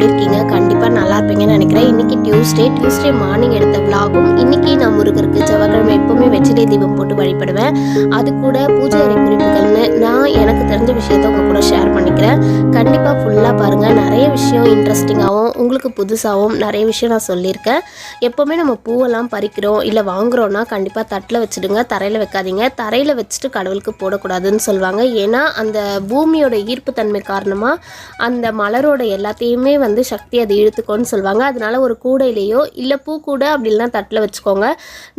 எப்படி இருக்கீங்க கண்டிப்பாக நல்லா இருப்பீங்கன்னு நினைக்கிறேன். இன்றைக்கி டியூஸ்டே டியூஸ்டே மார்னிங் எடுத்த விலாகும் இன்றைக்கி நான் முருகருக்கு செவ்வாய்க்கிழமை எப்போவுமே வெற்றிலை தீபம் போட்டு வழிபடுவேன். அது கூட பூஜை அறை குறிப்புகள்னு நான் எனக்கு தெரிஞ்ச விஷயத்த உங்கள் கூட ஷேர் பண்ணிக்கிறேன். கண்டிப்பாக ஃபுல்லாக பாருங்கள் நிறைய விஷயம் இன்ட்ரெஸ்டிங்காகவும் உங்களுக்கு புதுசாகவும் நிறைய விஷயம் நான் சொல்லியிருக்கேன். எப்போவுமே நம்ம பூவெல்லாம் பறிக்கிறோம் இல்லை வாங்குறோன்னா கண்டிப்பாக தட்டில் வச்சுடுங்க தரையில் வைக்காதீங்க. தரையில் வச்சுட்டு கடவுளுக்கு போடக்கூடாதுன்னு சொல்லுவாங்க. ஏன்னா அந்த பூமியோட ஈர்ப்புத்தன்மை காரணமாக அந்த மலரோட எல்லாத்தையுமே வந்து வந்து சக்தி அதை இழுத்துக்கோன்னு சொல்லுவாங்க. அதனால ஒரு கூடையிலேயோ இல்லை பூ கூட அப்படி இல்லைனா தட்டில் வச்சுக்கோங்க.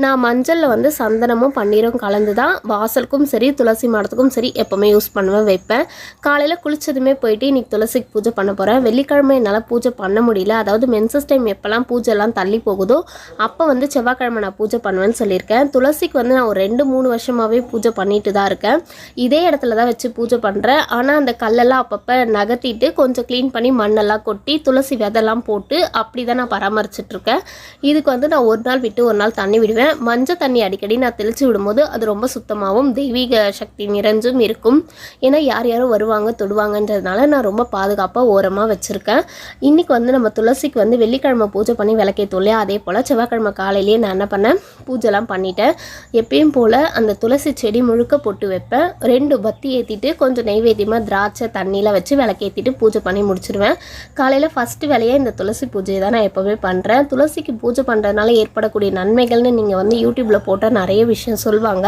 நான் மஞ்சளில் வந்து சந்தனமும் பன்னீரும் கலந்து தான் வாசலுக்கும் சரி துளசி மாடத்துக்கும் சரி எப்போவுமே யூஸ் பண்ணுவேன் வைப்பேன். காலையில் குளிச்சதுமே போயிட்டு இன்னைக்கு துளசிக்கு பூஜை பண்ண போகிறேன் வெள்ளிக்கிழமை என்னால் பூஜை பண்ண முடியல. அதாவது மென்சஸ் டைம் எப்போல்லாம் பூஜைலாம் தள்ளி போகுதோ அப்போ வந்து செவ்வாய்க்கிழமை நான் பூஜை பண்ணுவேன்னு சொல்லியிருக்கேன். துளசிக்கு வந்து நான் ஒரு ரெண்டு மூணு வருஷமாகவே பூஜை பண்ணிட்டு தான் இருக்கேன். இதே இடத்துல தான் வச்சு பூஜை பண்ணுறேன் ஆனால் அந்த கல்லெல்லாம் அப்பப்போ நகர்த்திட்டு கொஞ்சம் க்ளீன் பண்ணி மண்ணெல்லாம் கொட்டி துளசி விதெல்லாம் போட்டு அப்படி தான் நான் பராமரிச்சிட்ருக்கேன். இதுக்கு வந்து நான் ஒரு நாள் விட்டு ஒரு நாள் தண்ணி விடுவேன். மஞ்சள் தண்ணி அடிக்கடி நான் தெளித்து விடும்போது அது ரொம்ப சுத்தமாகவும் தெய்வீக சக்தி நிறைஞ்சும் இருக்கும். ஏன்னா யார் யாரும் வருவாங்க தொடுவாங்கன்றதுனால நான் ரொம்ப பாதுகாப்பாக ஓரமாக வச்சுருக்கேன். இன்றைக்கி வந்து நம்ம துளசிக்கு வந்து வெள்ளிக்கிழமை பூஜை பண்ணி விளக்கேற்றோம் இல்லையா? அதே போல் செவ்வாய்க்கிழமை காலையிலேயே நான் என்ன பண்ணேன்? பூஜைலாம் பண்ணிட்டேன். எப்பயும் போல் அந்த துளசி செடி முழுக்க போட்டு வைப்பேன். ரெண்டு பத்தி ஏற்றிட்டு கொஞ்சம் நெய்வேத்தியமாக திராட்சை தண்ணியில் வச்சு விளக்கேற்றிட்டு பூஜை பண்ணி முடிச்சிருவேன். காலையில் ஃபஸ்ட்டு வேலையாக இந்த துளசி பூஜையை தான் நான் எப்போவுமே பண்ணுறேன் துளசிக்கு பூஜை பண்ணுறதுனால ஏற்படக்கூடிய நன்மைகள்னு நீங்கள் வந்து யூடியூப்பில் போட்டால் நிறைய விஷயம் சொல்லுவாங்க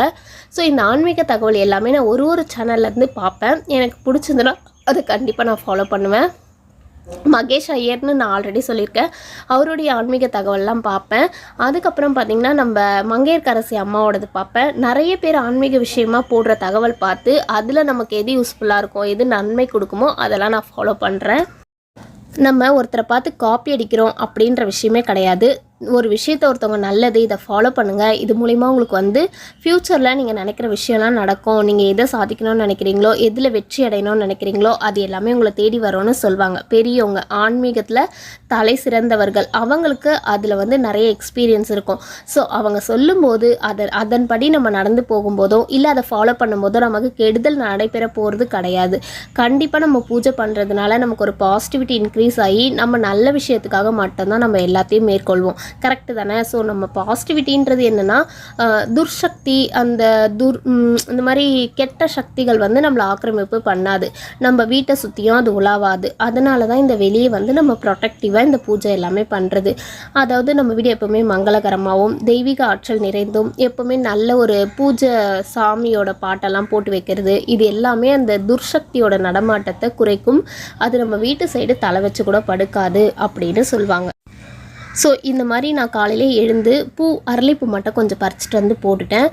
ஸோ இந்த ஆன்மீக தகவல் எல்லாமே நான் ஒரு ஒரு சேனல்லேருந்து பார்ப்பேன். எனக்கு பிடிச்சதுன்னா அதை கண்டிப்பாக நான் ஃபாலோ பண்ணுவேன். மகேஷ் ஐயர்னு நான் ஆல்ரெடி சொல்லியிருக்கேன். அவருடைய ஆன்மீக தகவல்லாம் பார்ப்பேன். அதுக்கப்புறம் பார்த்திங்கன்னா நம்ம மங்கையர்கரசி அம்மாவோடது பார்ப்பேன். நிறைய பேர் ஆன்மீக விஷயமா போடுற தகவல் பார்த்து அதில் நமக்கு எது யூஸ்ஃபுல்லாக இருக்கும் எது நன்மை கொடுக்குமோ அதெல்லாம் நான் ஃபாலோ பண்ணுறேன் நம்ம ஒருத்தரை பார்த்து காப்பி அடிக்கிறோம் அப்படின்ற விஷயமே கிடையாது. ஒரு விஷயத்தை ஒருத்தவங்க நல்லது இதை ஃபாலோ பண்ணுங்கள் இது மூலிமா உங்களுக்கு வந்து ஃப்யூச்சரில் நீங்கள் நினைக்கிற விஷயம்லாம் நடக்கும். நீங்கள் எதை சாதிக்கணும்னு நினைக்கிறீங்களோ எதில் வெற்றி அடையணும்னு நினைக்கிறீங்களோ அது எல்லாமே உங்களை தேடி வரும்னு சொல்லுவாங்க பெரியவங்க ஆன்மீகத்தில் தலை சிறந்தவர்கள் அவங்களுக்கு அதில் வந்து நிறைய எக்ஸ்பீரியன்ஸ் இருக்கும். ஸோ அவங்க சொல்லும்போது அதை அதன்படி நம்ம நடந்து போகும்போதோ இல்லை அதை ஃபாலோ பண்ணும்போதோ நமக்கு கெடுதல் நடைபெற போகிறது கிடையாது. கண்டிப்பாக நம்ம பூஜை பண்ணுறதுனால நமக்கு ஒரு பாசிட்டிவிட்டி இன்க்ரீஸ் ஆகி நம்ம நல்ல விஷயத்துக்காக மட்டும்தான் நம்ம எல்லாத்தையும் மேற்கொள்வோம். கரெக்டு தானே? ஸோ நம்ம பாசிட்டிவிட்டின்றது என்னென்னா துர்சக்தி அந்த துர் இந்த மாதிரி கெட்ட சக்திகள் வந்து நம்மளை ஆக்கிரமிப்பு பண்ணாது. நம்ம வீட்டை சுற்றியும் அது உலாவாது. அதனால தான் இந்த வெளியே வந்து நம்ம ப்ரொடெக்டிவாக இந்த பூஜை எல்லாமே பண்ணுறது அதாவது நம்ம வீடு எப்போவுமே மங்களகரமாகவும் தெய்வீக ஆற்றல் நிறைந்தும் எப்போவுமே நல்ல ஒரு பூஜை சாமியோட பாட்டெல்லாம் போட்டு வைக்கிறது. இது எல்லாமே அந்த துர்சக்தியோட நடமாட்டத்தை குறைக்கும். அது நம்ம வீட்டு சைடு தலை வச்சு கூட படுக்காது அப்படின்னு சொல்லுவாங்க. ஸோ இந்த மாதிரி நான் காலையிலே எழுந்து பூ அரளிப்பூ மட்டும் கொஞ்சம் பறிச்சிட்டு வந்து போட்டுட்டேன்.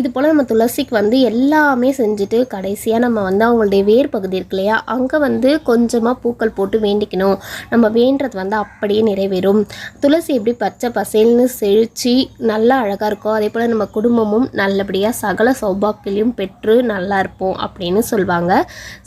இது போல் நம்ம துளசிக்கு வந்து எல்லாமே செஞ்சுட்டு கடைசியாக நம்ம வந்து அவங்களுடைய வேர் பகுதி இருக்கு இல்லையா அங்கே வந்து கொஞ்சமாக பூக்கள் போட்டு வேண்டிக்கணும். நம்ம வேண்டுறது வந்து அப்படியே நிறைவேறும். துளசி எப்படி பச்சை பசேல்னு செழித்து நல்லா அழகாக இருக்கோ அதே போல் நம்ம குடும்பமும் நல்லபடியாக சகல சௌபாக்கியம் பெற்று நல்லா இருப்போம் அப்படின்னு சொல்லுவாங்க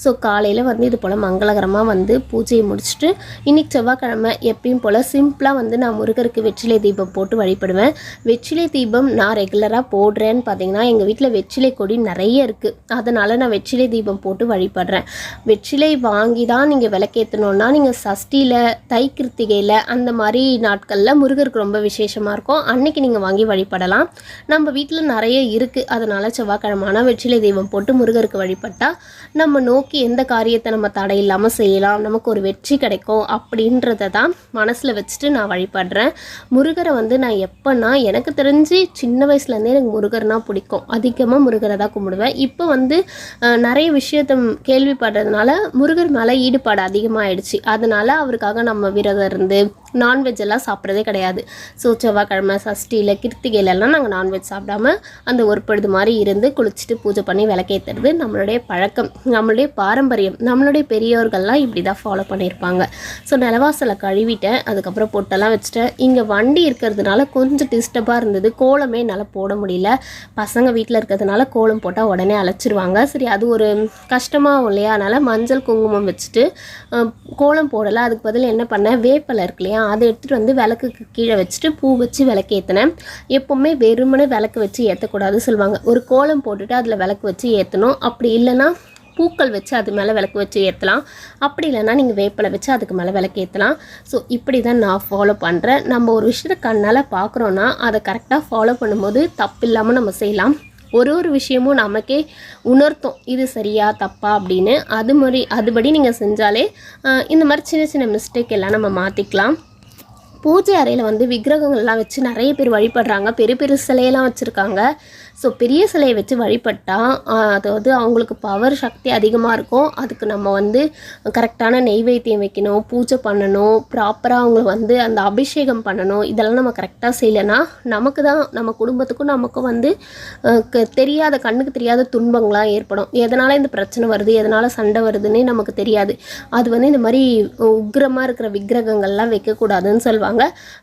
ஸோ காலையில் வந்து இது போல் மங்களகரமாக வந்து பூஜையை முடிச்சுட்டு இன்றைக்கி செவ்வாய்க்கிழமை எப்பயும் போல் சிம்பிளாக வந்து நான் முருகருக்கு வெற்றிலை தீபம் போட்டு வழிபடுவேன். வெற்றிலை தீபம் நான் ரெகுலராக போடுறேன்னு பார்த்தீங்கன்னா எங்கள் வீட்டில் வெற்றிலை கொடி நிறைய இருக்குது அதனால் நான் வெற்றிலை தீபம் போட்டு வழிபடுறேன். வெற்றிலை வாங்கி தான் நீங்கள் விளக்கேற்றணுன்னா நீங்கள் சஷ்டியில் தை கிருத்திகையில் அந்த மாதிரி நாட்களில் முருகருக்கு ரொம்ப விசேஷமாக இருக்கும். அன்னைக்கு நீங்கள் வாங்கி வழிபடலாம். நம்ம வீட்டில் நிறைய இருக்குது அதனால் செவ்வாய்க்கிழமான வெற்றிலை தீபம் போட்டு முருகருக்கு வழிபட்டால் நம்ம நோக்கி எந்த காரியத்தை நம்ம தடை இல்லாமல் செய்யலாம் நமக்கு ஒரு வெற்றி கிடைக்கும் அப்படின்றத தான் மனசில் வச்சுட்டு நான் வழிபடுறேன். முருகரை வந்து நான் எப்போன்னா எனக்கு தெரிஞ்சு சின்ன வயசுலேருந்தே எனக்கு முருகர்னால் பிடிக்கும். அதிகமாக முருகரை தான் கும்பிடுவேன். இப்போ வந்து நிறைய விஷயத்த கேள்விப்படுறதுனால முருகர் மேலே ஈடுபாடு அதிகமாகிடுச்சு அதனால் அவருக்காக நம்ம விரதம் இருந்து நான்வெஜ் எல்லாம் சாப்பிட்றதே கிடையாது. ஸோ செவ்வாய்க்கிழமை சஷ்டியில் கிருத்திகையிலலாம் நாங்கள் நான்வெஜ் சாப்பிடாம அந்த ஒரு பொழுது மாதிரி இருந்து குளிச்சுட்டு பூஜை பண்ணி விளக்கேற்றுறது நம்மளுடைய பழக்கம். நம்மளுடைய பாரம்பரியம். நம்மளுடைய பெரியோர்கள்லாம் இப்படி தான் ஃபாலோ பண்ணியிருப்பாங்க ஸோ நிலவாசலை கழுவிட்டேன். அதுக்கப்புறம் பொட்டெல்லாம் வச்சுட்டேன். இங்கே வண்டி இருக்கிறதுனால கொஞ்சம் டிஸ்டர்பாக இருந்தது. கோலமே என்னால் போட முடியல. பசங்க வீட்டில் இருக்கிறதுனால கோலம் போட்டால் உடனே அழைச்சிருவாங்க. சரி அது ஒரு கஷ்டமாகும் இல்லையா? அதனால் மஞ்சள் குங்குமம் வச்சுட்டு கோலம் போடலை. அதுக்கு பதில் என்ன பண்ணேன்? வேப்பலை இருக்கு இல்லையா? அதை எடுத்துகிட்டு வந்து விளக்குக்கு கீழே வச்சுட்டு பூ வச்சு விளக்கு ஏற்றினேன் எப்போவுமே வெறுமனே விளக்கு வச்சு ஏற்றக்கூடாது சொல்லுவாங்க. ஒரு கோலம் போட்டுட்டு அதில் விளக்கு வச்சு ஏற்றணும் அப்படி இல்லைன்னா பூக்கள் வச்சு அது மேலே விளக்கு வச்சு ஏற்றலாம். அப்படி இல்லைன்னா நீங்கள் வேப்பிலை வச்சு அதுக்கு மேலே விளக்கு ஏற்றலாம். ஸோ இப்படி தான் நான் ஃபாலோ பண்ணுறேன் நம்ம ஒரு விஷயத்தை கண்ணால் பார்க்குறோன்னா அதை கரெக்டாக ஃபாலோ பண்ணும்போது தப்பு இல்லாமல் நம்ம செய்யலாம். ஒரு ஒரு விஷயமும் நமக்கே உணர்த்தும். இது சரியா தப்பா அப்படின்னு. அது மாதிரி அதுபடி நீங்கள் செஞ்சாலே இந்த மாதிரி சின்ன சின்ன மிஸ்டேக் எல்லாம் நம்ம மாற்றிக்கலாம் பூஜை அறையில் வந்து விக்கிரகங்கள்லாம் வச்சு நிறைய பேர் வழிபடுறாங்க. பெரிய பெரிய சிலையெல்லாம் வச்சுருக்காங்க. ஸோ பெரிய சிலையை வச்சு வழிபட்டால் அதாவது அவங்களுக்கு பவர் சக்தி அதிகமாக இருக்கும். அதுக்கு நம்ம வந்து கரெக்டான நெய்வேத்தியம் வைக்கணும் பூஜை பண்ணணும் ப்ராப்பராக அவங்கள வந்து அந்த அபிஷேகம் பண்ணணும். இதெல்லாம் நம்ம கரெக்டாக செய்யலைன்னா நமக்கு தான் நம்ம குடும்பத்துக்கும் நமக்கும் வந்து க- தெரியாத கண்ணுக்கு தெரியாத துன்பங்களாக ஏற்படும். எதனால் இந்த பிரச்சனை வருது எதனால் சண்டை வருதுன்னே நமக்கு தெரியாது. அது வந்து இந்த மாதிரி உக்கிரமாக இருக்கிற விக்கிரகங்கள்லாம் வைக்கக்கூடாதுன்னு சொல்லுவாங்க.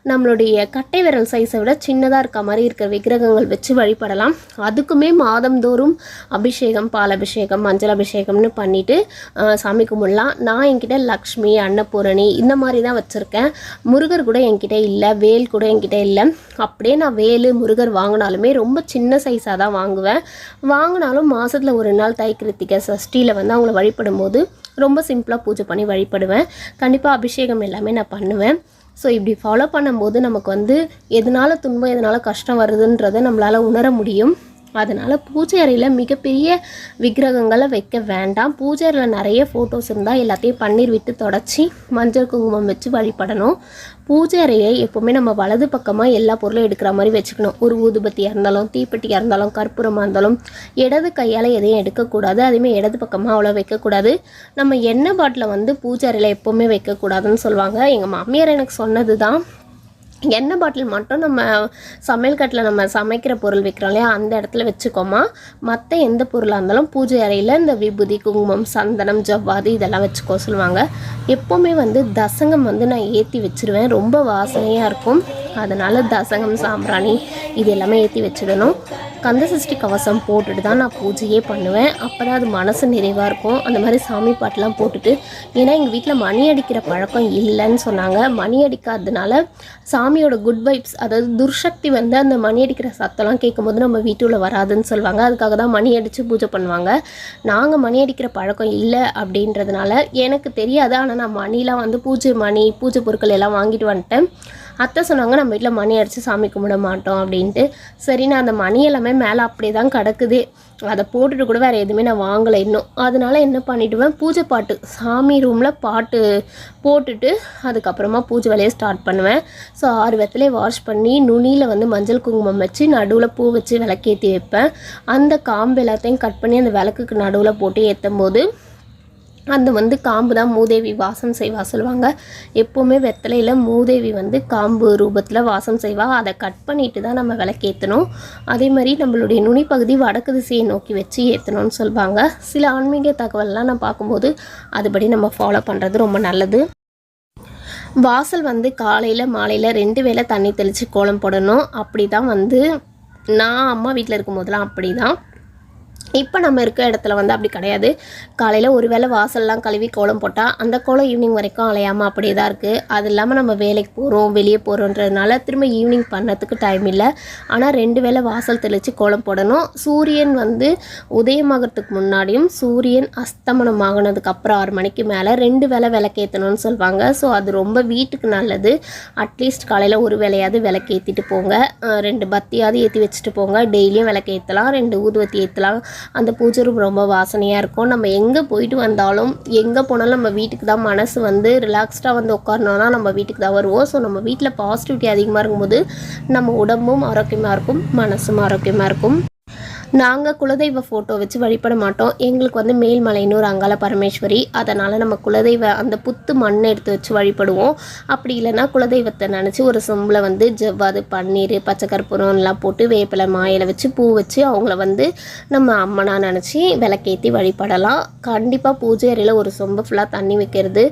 நம்மளுடைய கட்டை விரல் சைஸை விட சின்னதாக இருக்க மாதிரி இருக்கிற விக்கிரகங்கள் வச்சு வழிபடலாம். அதுக்குமே மாதந்தோறும் அபிஷேகம் பால் அபிஷேகம் மஞ்சள் அபிஷேகம்னு பண்ணிட்டு சாமி கும்பிடலாம். நான் என்கிட்ட லக்ஷ்மி அன்னபூரணி இந்த மாதிரி தான் வச்சுருக்கேன். முருகர் கூட என்கிட்ட இல்லை வேல் கூட என்கிட்ட இல்லை. அப்படியே நான் வேலு முருகர் வாங்கினாலுமே ரொம்ப சின்ன சைஸாக தான் வாங்குவேன். வாங்கினாலும் மாதத்தில் ஒரு நாள் தை கிருத்திகை சஷ்டியில் வந்து அவங்கள வழிபடும் போது ரொம்ப சிம்பிளாக பூஜை பண்ணி வழிபடுவேன். கண்டிப்பாக அபிஷேகம் எல்லாமே நான் பண்ணுவேன். ஸோ இப்படி ஃபாலோ பண்ணும்போது நமக்கு வந்து எதனால் துன்பம் எதனால் கஷ்டம் வருதுன்றதை நம்மளால் உணர முடியும். அதனால் பூஜை அறையில் மிகப்பெரிய விக்கிரகங்களை வைக்க வேண்டாம். பூஜை அறையில் நிறைய ஃபோட்டோஸ் இருந்தால் எல்லாத்தையும் பன்னீர் விட்டு தொடச்சி மஞ்சள் குங்குமம் வச்சு வழிபடணும். பூஜை அறையை எப்போவுமே நம்ம வலது பக்கமாக எல்லா பொருளும் எடுக்கிற மாதிரி வச்சுக்கணும். ஒரு ஊதுபத்தியாக இருந்தாலும் தீப்பெட்டியாக இருந்தாலும் கற்பூரமாக இருந்தாலும் இடது கையால் எதையும் எடுக்கக்கூடாது. அதேமாதிரி இடது பக்கமாக அவ்வளோ வைக்கக்கூடாது. நம்ம எண்ணெய் பாட்டில் வந்து பூஜை அறையில் எப்போவுமே வைக்கக்கூடாதுன்னு சொல்லுவாங்க. எங்கள் மாமியார் எனக்கு சொன்னது தான் எண்ணெய் பாட்டில் மட்டும் நம்ம சமையல் கட்டில் நம்ம சமைக்கிற பொருள் வைக்கிறோம் இல்லையா? அந்த இடத்துல வச்சுக்கோமா. மற்ற எந்த பொருளாக இருந்தாலும் பூஜை அறையில் இந்த விபூதி குங்குமம் சந்தனம் ஜவ்வாது இதெல்லாம் வச்சுக்கோ சொல்லுவாங்க. எப்போவுமே வந்து தசங்கம் வந்து நான் ஏற்றி வச்சிருவேன். ரொம்ப வாசனையாக இருக்கும். அதனால் தசங்கம் சாம்பிராணி இது எல்லாமே ஏற்றி வச்சிடணும். கந்தசஷ்டி கவசம் போட்டுட்டு தான் நான் பூஜையே பண்ணுவேன். அப்போ தான் அது மனசு நிறைவாக இருக்கும். அந்த மாதிரி சாமி பாட்டெலாம் போட்டுட்டு. ஏன்னா எங்கள் வீட்டில் மணி அடிக்கிற பழக்கம் இல்லைன்னு சொன்னாங்க. மணி அடிக்காததுனால சாமியோட குட் வைப்ஸ் அதாவது துர்சக்தி வந்து அந்த மணி அடிக்கிற சத்தம்லாம் கேட்கும்போது நம்ம வீட்டுள்ள வராதுன்னு சொல்லுவாங்க. அதுக்காக தான் மணி அடித்து பூஜை பண்ணுவாங்க. நாங்கள் மணி அடிக்கிற பழக்கம் இல்லை அப்படின்றதுனால எனக்கு தெரியாது. ஆனால் நான் மணிலாம் வந்து பூஜை மணி பூஜை பொருட்கள் எல்லாம் வாங்கிட்டு வந்துட்டேன். அத்தை சொன்னாங்க நம்ம வீட்டில் மணி அடித்து சாமி கும்பிட மாட்டோம் அப்படின்ட்டு. சரி நான் அந்த மணி எல்லாமே மேலே அப்படியே தான் கிடக்குது. அதை போட்டுட்டு கூட வேறு எதுவுமே நான் வாங்கலை இன்னும். அதனால என்ன பண்ணிவிடுவேன் பூஜை பாட்டு சாமி ரூமில் பாட்டு போட்டுட்டு அதுக்கப்புறமா பூஜை வேலையை ஸ்டார்ட் பண்ணுவேன். ஸோ ஆறு வெத்தலையை வாஷ் பண்ணி நுனியில் வந்து மஞ்சள் குங்குமம் வச்சு நடுவில் பூ வச்சு விளக்கேற்றி வைப்பேன். அந்த காம்பு எல்லாத்தையும் கட் பண்ணி அந்த விளக்குக்கு நடுவில் போட்டு ஏற்றும் போது அந்த வந்து காம்பு தான். மூதேவி வாசம் செய்வா சொல்லுவாங்க. எப்போவுமே வெத்தலையில் மூதேவி வந்து காம்பு ரூபத்தில் வாசம் செய்வா. அதை கட் பண்ணிட்டு தான் நம்ம விளக்கேற்றணும் அதே மாதிரி நம்மளுடைய நுனிப்பகுதி வடக்கு திசையை நோக்கி வச்சு ஏற்றணும்னு சொல்லுவாங்க. சில ஆன்மீக தகவல்லாம் நான் பார்க்கும்போது அதுபடி நம்ம ஃபாலோ பண்ணுறது ரொம்ப நல்லது. வாசல் வந்து காலையில் மாலையில் ரெண்டு வேளை தண்ணி தெளித்து கோலம் போடணும். அப்படி தான் வந்து நான் அம்மா வீட்டில் இருக்கும் போதெல்லாம் அப்படி தான் இப்போ நம்ம இருக்க இடத்துல வந்து அப்படி கிடையாது. காலையில் ஒரு வேளை வாசல்லாம் கழுவி கோலம் போட்டால் அந்த கோலம் ஈவினிங் வரைக்கும் அலையாமல் அப்படியே தான் இருக்குது அது இல்லாமல் நம்ம வேலைக்கு போகிறோம் வெளியே போகிறோன்றதுனால திரும்ப ஈவினிங் பண்ணுறதுக்கு டைம் இல்லை. ஆனால் ரெண்டு வேளை வாசல் தெளித்து கோலம் போடணும். சூரியன் வந்து உதயமாகறதுக்கு முன்னாடியும் சூரியன் அஸ்தமனம் ஆகினதுக்கு அப்புறம் ஆறு மணிக்கு மேலே ரெண்டு வேளை விளக்கேற்றணும்னு சொல்லுவாங்க ஸோ அது ரொம்ப வீட்டுக்கு நல்லது. அட்லீஸ்ட் காலையில் ஒரு வேலையாவது விளக்கேற்றிட்டு போங்க. ரெண்டு பத்தியாவது ஏற்றி வச்சுட்டு போங்க. டெய்லியும் விளக்கேற்றலாம் ரெண்டு ஊதுவத்தி ஏற்றலாம் அந்த பூஜை ரூம் ரொம்ப வாசனையாக இருக்கும். நம்ம எங்கே போயிட்டு வந்தாலும் எங்கே போனாலும் நம்ம வீட்டுக்கு தான் மனசு வந்து ரிலாக்ஸ்டாக வந்து உட்காரணும்னா நம்ம வீட்டுக்கு தான் வருவோம். ஸோ நம்ம வீட்டில் பாசிட்டிவிட்டி அதிகமாக இருக்கும்போது நம்ம உடம்பும் ஆரோக்கியமாக இருக்கும் மனசும் ஆரோக்கியமாக இருக்கும். நாங்கள் குலதெய்வ ஃபோட்டோ வச்சு வழிபட மாட்டோம். எங்களுக்கு வந்து மேல்மலைனூர் அங்கால பரமேஸ்வரி அதனால் நம்ம குலதெய்வ அந்த புத்து மண்ணை எடுத்து வச்சு வழிபடுவோம். அப்படி இல்லைன்னா குலதெய்வத்தை நினச்சி ஒரு சொம்பில் வந்து ஜவ்வாது பன்னீர் பச்சை கற்பூரம்லாம் போட்டு வேப்பிலை மாயில வச்சு பூ வச்சு அவங்கள வந்து நம்ம அம்மனாக நினச்சி விளக்கேற்றி வழிபடலாம். கண்டிப்பாக பூஜை அறையில் ஒரு சொம்பு ஃபுல்லாக தண்ணி வைக்கிறது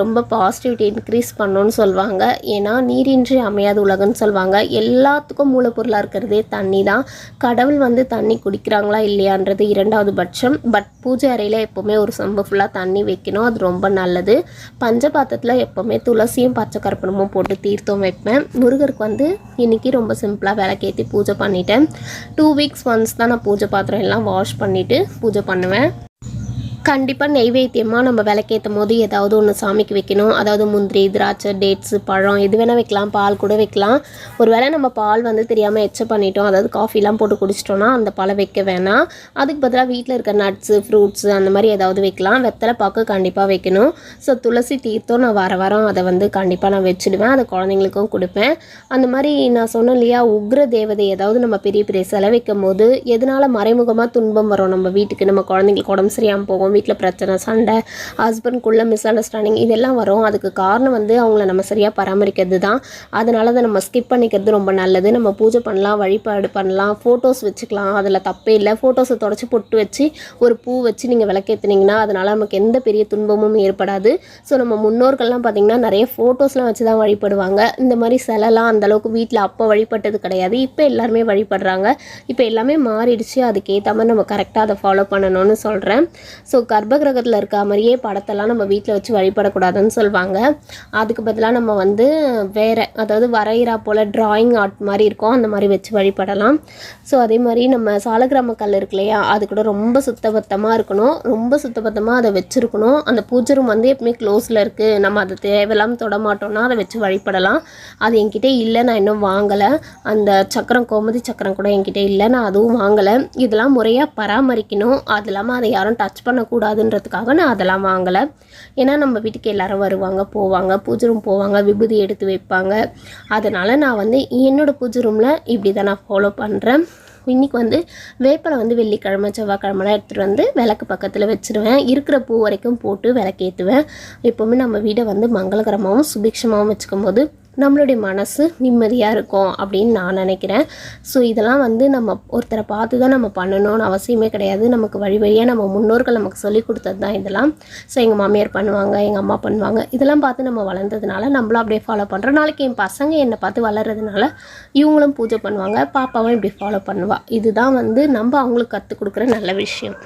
ரொம்ப பாசிட்டிவிட்டி இன்க்ரீஸ் பண்ணணும்னு சொல்லுவாங்க ஏன்னா நீரின்றி அமையாத உலகம்னு சொல்லுவாங்க எல்லாத்துக்கும் மூலப்பொருளாக இருக்கிறதே தண்ணி தான் கடவுள் வந்து தண்ணி குடிக்கிறாங்களா இல்லையான்றது இரண்டாவது பட்சம். பட் பூஜை அறையில் எப்போவுமே ஒரு சொம்பு ஃபுல்லாக தண்ணி வைக்கணும். அது ரொம்ப நல்லது. பஞ்சபாத்திரத்தில் எப்போவுமே துளசியும் பச்சை கற்பூரமும் போட்டு தீர்த்தம் வைப்பேன். முருகருக்கு வந்து இன்றைக்கி ரொம்ப சிம்பிளாக விளக்கேற்றி பூஜை பண்ணிட்டேன். டூ வீக்ஸ் ஒன்ஸ் தான் நான் பூஜை பாத்திரம் எல்லாம் வாஷ் பண்ணிவிட்டு பூஜை பண்ணுவேன். கண்டிப்பாக நெய்வேத்தியமாக நம்ம விளக்கேற்றும் போது ஏதாவது ஒன்று சாமிக்கு வைக்கணும். அதாவது முந்திரி திராட்சை டேட்ஸு பழம் எது வேணால் வைக்கலாம். பால் கூட வைக்கலாம். ஒரு வேளை நம்ம பால் வந்து தெரியாமல் எச்ச பண்ணிட்டோம். அதாவது காஃபிலாம் போட்டு குடிச்சிட்டோன்னா அந்த பழம் வைக்க வேணாம். அதுக்கு பதிலாக வீட்டில் இருக்க நட்ஸு ஃப்ரூட்ஸு அந்த மாதிரி ஏதாவது வைக்கலாம். வெத்தலை பாக்கு கண்டிப்பாக வைக்கணும். ஸோ துளசி தீர்த்தம் நான் வர வாரம் அதை வந்து கண்டிப்பாக நான் வச்சுடுவேன். அதை குழந்தைங்களுக்கும் கொடுப்பேன். அந்த மாதிரி நான் சொன்னேன் இல்லையா உக்ர தேவதை ஏதாவது நம்ம பெரிய பெரிய செலவைக்கும் போது எதனால் மறைமுகமாக துன்பம் வரும் நம்ம வீட்டுக்கு? நம்ம குழந்தைங்களுக்கு உடம்பு சரியாமல் போகும். வீட்டில் பிரச்சனை சண்டை ஹஸ்பண்ட்குள்ளே மிஸ் அண்டர்ஸ்டாண்டிங் இதெல்லாம் வரும். அதுக்கு காரணம் வந்து அவங்கள நம்ம சரியாக பராமரிக்கிறது தான் அதனால அதை நம்ம ஸ்கிப் பண்ணிக்கிறது ரொம்ப நல்லது. நம்ம பூஜை பண்ணலாம் வழிபாடு பண்ணலாம் ஃபோட்டோஸ் வச்சுக்கலாம். அதில் தப்பே இல்லை. ஃபோட்டோஸை தொடச்சி பொட்டு வச்சு ஒரு பூ வச்சு நீங்கள் விளக்கேற்றுனீங்கன்னா அதனால் நமக்கு எந்த பெரிய துன்பமும் ஏற்படாது. ஸோ நம்ம முன்னோர்கள்லாம் பார்த்திங்கன்னா நிறைய ஃபோட்டோஸ்லாம் வச்சு தான் வழிபடுவாங்க. இந்த மாதிரி சிலைலாம் அந்தளவுக்கு வீட்டில் அப்போ வழிபட்டது கிடையாது. இப்போ எல்லாருமே வழிபடுறாங்க. இப்போ எல்லாமே மாறிடுச்சு. அதுக்கேற்ற மாதிரி நம்ம கரெக்டாக அதை ஃபாலோ பண்ணணும்னு சொல்கிறேன் ஸோ கர்ப்ப கிரகத்தில் இருக்க மாதிரியே படத்தெல்லாம் நம்ம வீட்டில் வச்சு வழிபடக்கூடாதுன்னு சொல்லுவாங்க அதுக்கு பதிலாக நம்ம வந்து வேறு அதாவது வரைகிறா போல் ட்ராயிங் ஆர்ட் மாதிரி இருக்கும் அந்த மாதிரி வச்சு வழிபடலாம். ஸோ அதே மாதிரி நம்ம சாலக்கிராம கல் இருக்கு இல்லையா அது கூட ரொம்ப சுத்தபத்தமாக இருக்கணும். ரொம்ப சுத்தபத்தமாக அதை வச்சுருக்கணும். அந்த பூஜை ரூம் வந்து எப்பவுமே க்ளோஸில் இருக்குது நம்ம அதை தேவையில்லாமல் தொட மாட்டோம்னா அதை வச்சு வழிபடலாம். அது என்கிட்ட இல்லை நான் இன்னும் வாங்கலை. அந்த சக்கரம் கோமதி சக்கரம் கூட என்கிட்ட இல்லை நான் அதுவும் வாங்கலை. இதெல்லாம் முறையாக பராமரிக்கணும். அது இல்லாமல் அதை யாரும் டச் கூடாதுன்றதுக்காக நான் அதெல்லாம் வாங்கலை. ஏன்னா நம்ம வீட்டுக்கு எல்லாரும் வருவாங்க போவாங்க பூஜை ரூம் போவாங்க விபூதி எடுத்து வைப்பாங்க. அதனால் நான் வந்து என்னோடய பூஜை ரூமில் இப்படி தான் நான் ஃபாலோ பண்ணுறேன் இன்றைக்கி வந்து வேப்பலை வந்து வெள்ளிக்கிழமை செவ்வாய்க்கிழமெலாம் எடுத்துகிட்டு வந்து விளக்கு பக்கத்தில் வச்சுருவேன். இருக்கிற பூ வரைக்கும் போட்டு விளக்கேற்றுவேன் எப்போவுமே நம்ம வீடை வந்து மங்களகரமாகவும் சுபிக்ஷமாகவும் வச்சுக்கும் போது நம்மளுடைய மனசு நிம்மதியாக இருக்கும் அப்படின்னு நான் நினைக்கிறேன். ஸோ இதெல்லாம் வந்து நம்ம ஒருத்தரை பார்த்து தான் நம்ம பண்ணணும்னு அவசியமே கிடையாது. நமக்கு வழி வழியாக நம்ம முன்னோர்கள் நமக்கு சொல்லி கொடுத்தது தான் இதெல்லாம். ஸோ எங்கள் மாமியார் பண்ணுவாங்க எங்கள் அம்மா பண்ணுவாங்க. இதெல்லாம் பார்த்து நம்ம வளர்ந்ததுனால நம்மளும் அப்படியே ஃபாலோ பண்ணுறோம் நாளைக்கு என் பசங்க என்னை பார்த்து வளர்கிறதுனால இவங்களும் பூஜை பண்ணுவாங்க பாப்பாவும் இப்படி ஃபாலோ பண்ணுவாள் இதுதான் வந்து நம்ம அவங்களுக்கு கற்றுக் கொடுக்குற நல்ல விஷயம்.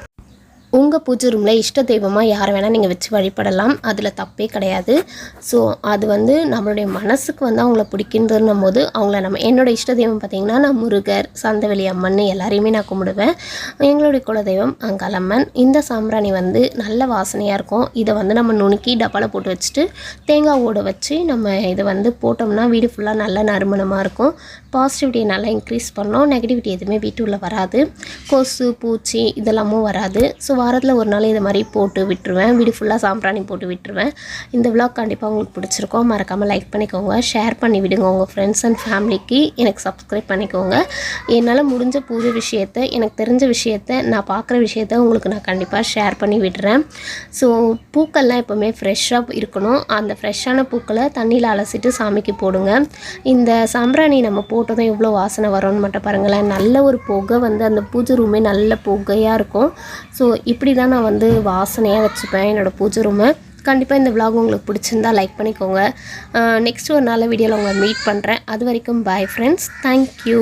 உங்கள் பூஜை ரூமில் இஷ்ட தெய்வமாக யாரை வேணால் நீங்கள் வச்சு வழிபடலாம். அதில் தப்பே கிடையாது. ஸோ அது வந்து நம்மளுடைய மனசுக்கு வந்து அவங்கள பிடிக்கின்றதுன்னும் போது அவங்கள நம்ம என்னோடய இஷ்ட தெய்வம் பார்த்திங்கன்னா நான் முருகர் சந்தவெளி அம்மன் எல்லாரையுமே நான் கும்பிடுவேன். எங்களுடைய குலதெய்வம் அங்காளம்மன் இந்த சாம்பிராணி வந்து நல்ல வாசனையாக இருக்கும். இதை வந்து நம்ம நுணுக்கி டப்பாவில் போட்டு வச்சுட்டு தேங்காய் ஓட வச்சு நம்ம இதை வந்து போட்டோம்னா வீடு ஃபுல்லாக நல்ல நறுமணமாக இருக்கும். பாசிட்டிவிட்டியை நல்லா இன்க்ரீஸ் பண்ணோம். நெகட்டிவிட்டி எதுவுமே வீட்டுக்குள்ளே வராது. கொசு பூச்சி இதெல்லாமும் வராது. ஸோ வாரத்தில் ஒரு நாள் இதை மாதிரி போட்டு விட்டுருவேன். வீடு ஃபுல்லாக சாம்பிராணி போட்டு விட்டுருவேன். இந்த விளாக் கண்டிப்பாக உங்களுக்கு பிடிச்சிருக்கோம். மறக்காமல் லைக் பண்ணிக்கோங்க. ஷேர் பண்ணி விடுங்க உங்கள் ஃப்ரெண்ட்ஸ் அண்ட் ஃபேமிலிக்கு எனக்கு சப்ஸ்கிரைப் பண்ணிக்கோங்க. என்னால் முடிஞ்ச பூஜை விஷயத்த எனக்கு தெரிஞ்ச விஷயத்த நான் பார்க்குற விஷயத்த உங்களுக்கு நான் கண்டிப்பாக ஷேர் பண்ணி விடுறேன். ஸோ பூக்கள்லாம் எப்போவுமே ஃப்ரெஷ்ஷாக இருக்கணும். அந்த ஃப்ரெஷ்ஷான பூக்களை தண்ணியில் அலசிட்டு சாமிக்கு போடுங்க. இந்த சாம்பிராணி நம்ம போட்டதும் எவ்வளோ வாசனை வரும்னு மட்டும் பாருங்களேன். நல்ல ஒரு புகை வந்து அந்த பூஜை ரூமே நல்ல புகையாக இருக்கும். ஸோ இப்படி தான் நான் வந்து வாசனையாக வச்சுப்பேன் என்னோடய பூஜை ரூமை கண்டிப்பாக இந்த விலாக் உங்களுக்கு பிடிச்சிருந்தா லைக் பண்ணிக்கோங்க. நெக்ஸ்ட் ஒரு நல்ல வீடியோவில் உங்களை மீட் பண்ணுறேன் அது வரைக்கும் பாய் ஃப்ரெண்ட்ஸ் தேங்க்யூ